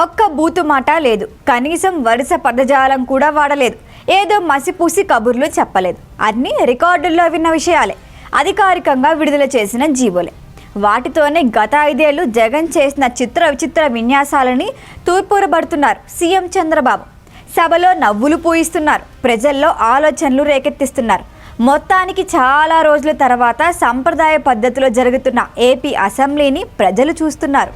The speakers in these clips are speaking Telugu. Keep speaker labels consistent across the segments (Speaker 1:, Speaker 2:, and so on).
Speaker 1: ఒక్క బూతు మాట లేదు. కనీసం వరుస పదజాలం కూడా వాడలేదు. ఏదో మసిపూసి కబుర్లు చెప్పలేదు. అన్నీ రికార్డుల్లో విన్న విషయాలే. అధికారికంగా విడుదల చేసిన జీవోలే. వాటితోనే గత ఐదేళ్ళు జగన్ చేసిన చిత్ర విచిత్ర విన్యాసాలని తూర్పురబడుతున్నారు సీఎం చంద్రబాబు. సభలో నవ్వులు పూయిస్తున్నారు. ప్రజల్లో ఆలోచనలు రేకెత్తిస్తున్నారు. మొత్తానికి చాలా రోజుల తర్వాత సంప్రదాయ పద్ధతిలో జరుగుతున్న ఏపీ అసెంబ్లీని ప్రజలు చూస్తున్నారు.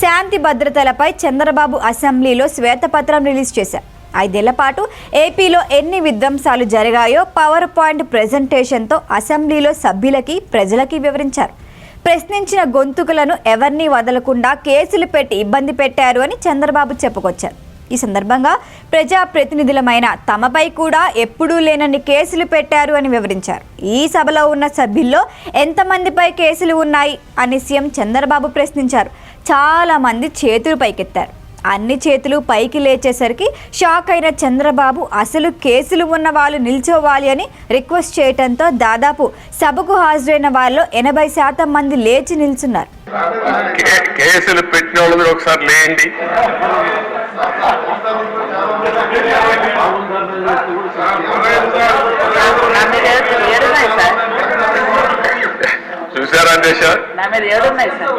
Speaker 1: శాంతి భద్రతలపై చంద్రబాబు అసెంబ్లీలో శ్వేతపత్రం రిలీజ్ చేశారు. ఐదేళ్ళ పాటు ఏపీలో ఎన్ని విధ్వంసాలు జరిగాయో పవర్ పాయింట్ ప్రెజెంటేషన్తో అసెంబ్లీలో సభ్యులకి ప్రజలకి వివరించారు. ప్రశ్నించిన గొంతుకులను ఎవరిని వదలకుండా కేసులు పెట్టి ఇబ్బంది పెట్టారు అని చంద్రబాబు చెప్పుకొచ్చారు. ఈ సందర్భంగా ప్రజాప్రతినిధులమైన తమపై కూడా ఎప్పుడూ లేనన్ని కేసులు పెట్టారు అని వివరించారు. ఈ సభలో ఉన్న సభ్యుల్లో ఎంతమందిపై కేసులు ఉన్నాయి అని సీఎం చంద్రబాబు ప్రశ్నించారు. చాలా మంది చేతులు పైకెత్తారు. అన్ని చేతులు పైకి లేచేసరికి షాక్ అయిన చంద్రబాబు అసలు కేసులు ఉన్న వాళ్ళు నిల్చోవాలి అని రిక్వెస్ట్ చేయడంతో దాదాపు సభకు హాజరైన వాళ్ళు ఎనభై శాతం మంది లేచి నిల్చున్నారు.
Speaker 2: కేసులు పెట్టిన ఒకసారి లేండి చూసారా
Speaker 3: ఏడు ఉన్నాయి సార్.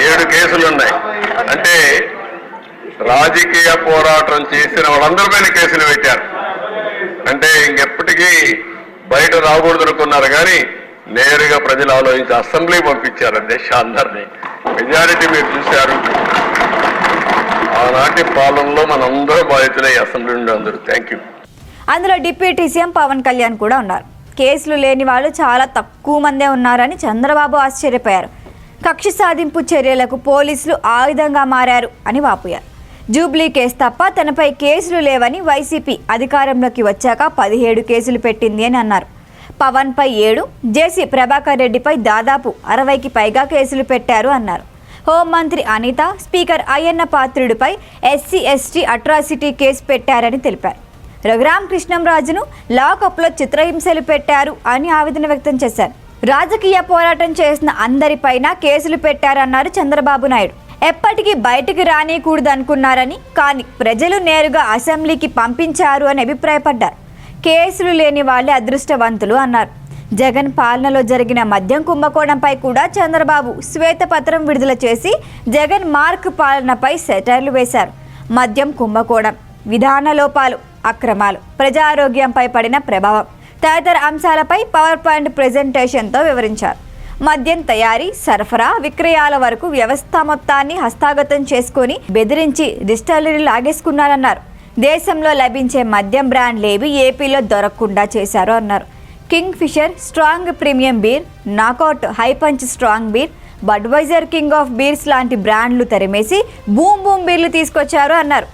Speaker 2: ఏడు కేసులు ఉన్నాయి. అంటే రాజకీయ పోరాటం చేసిన వాళ్ళందరి పైన కేసులు పెట్టారు. అంటే ఇంకెప్పటికీ బయట రాకూడదు అనుకున్నారు కానీ నేరుగా ప్రజలు ఆలోచించి అసెంబ్లీ పంపించారు అధ్యక్ష అందరినీ. మెజారిటీ మీరు చూశారు. ఆనాటి పాలనలో మనందరూ బాధితులై అసెంబ్లీ నుండి అందరూ. థ్యాంక్ యూ
Speaker 1: అందులో డిప్యూటీ సీఎం పవన్ కళ్యాణ్ కూడా ఉన్నారు. కేసులు లేని వాళ్ళు చాలా తక్కువ మందే ఉన్నారని చంద్రబాబు ఆశ్చర్యపోయారు. కక్ష సాధింపు చర్యలకు పోలీసులు ఆయుధంగా మారారు అని వాపోయారు. జూబ్లీ కేసు తప్ప తనపై కేసులు లేవని వైసీపీ అధికారంలోకి వచ్చాక పదిహేడు కేసులు పెట్టింది అని అన్నారు. పవన్పై ఏడు జేసీ ప్రభాకర్ రెడ్డిపై దాదాపు అరవైకి పైగా కేసులు పెట్టారు అన్నారు. హోంమంత్రి అనిత స్పీకర్ అయ్యన్న పాత్రుడిపై ఎస్సీ ఎస్టీ అట్రాసిటీ కేసు పెట్టారని తెలిపారు. రఘురామ్ కృష్ణంరాజును లాకప్లో చిత్రహింసలు పెట్టారు అని ఆవేదన వ్యక్తం చేశారు. రాజకీయ పోరాటం చేసిన అందరిపైన కేసులు పెట్టారన్నారు చంద్రబాబు నాయుడు. ఎప్పటికీ బయటికి రానియకూడదు అనుకున్నారని కానీ ప్రజలు నేరుగా అసెంబ్లీకి పంపించారు అని అభిప్రాయపడ్డారు. కేసులు లేని వాళ్ళే అదృష్టవంతులు అన్నారు. జగన్ పాలనలో జరిగిన మద్యం కుంభకోణంపై కూడా చంద్రబాబు శ్వేతపత్రం విడుదల చేసి జగన్ మార్క్ పాలనపై సెటైర్లు వేశారు. మద్యం కుంభకోణం విధాన లోపాలు అక్రమాలు ప్రజారోగ్యంపై పడిన ప్రభావం తదితర అంశాలపై పవర్ పాయింట్ ప్రెజెంటేషన్తో వివరించారు. మద్యం తయారీ సరఫరా విక్రయాల వరకు వ్యవస్థ మొత్తాన్ని హస్తాగతం చేసుకొని బెదిరించి డిస్టలరీ లాగేసుకున్నారన్నారు. దేశంలో లభించే మద్యం బ్రాండ్లేవి ఏపీలో దొరకకుండా చేశారు అన్నారు. Kingfisher strong premium beer Knockout high punch strong beer Budweiser king of beers లాంటి బ్రాండ్లు తరిమేసి బూమ్ బూమ్ బీర్లు తీసుకొచ్చారు అన్నారు.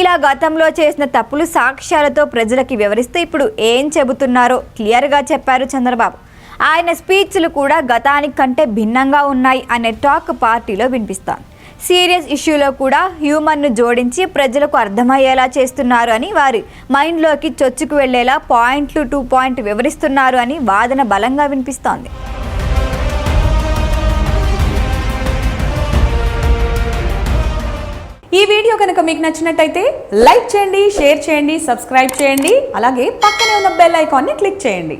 Speaker 1: ఇలా గతంలో చేసిన తప్పులు సాక్ష్యాలతో ప్రజలకి వివరిస్తూ ఇప్పుడు ఏం చెబుతున్నారో క్లియర్గా చెప్పారు చంద్రబాబు. ఆయన స్పీచ్లు కూడా గతానికి కంటే భిన్నంగా ఉన్నాయి అనే టాక్ పార్టీలో వినిపిస్తాను సీరియస్ ఇష్యూలో కూడా హ్యూమర్ను జోడించి ప్రజలకు అర్థమయ్యేలా చేస్తున్నారు అని వారి మైండ్లోకి చొచ్చుకు వెళ్ళేలా పాయింట్లు టూ పాయింట్ వివరిస్తున్నారు అని వాదన బలంగా వినిపిస్తోంది.
Speaker 4: ఈ వీడియో కనుక మీకు నచ్చినట్టయితే లైక్ చేయండి షేర్ చేయండి సబ్స్క్రైబ్ చేయండి అలాగే పక్కనే ఉన్న బెల్ ఐకాన్ని క్లిక్ చేయండి.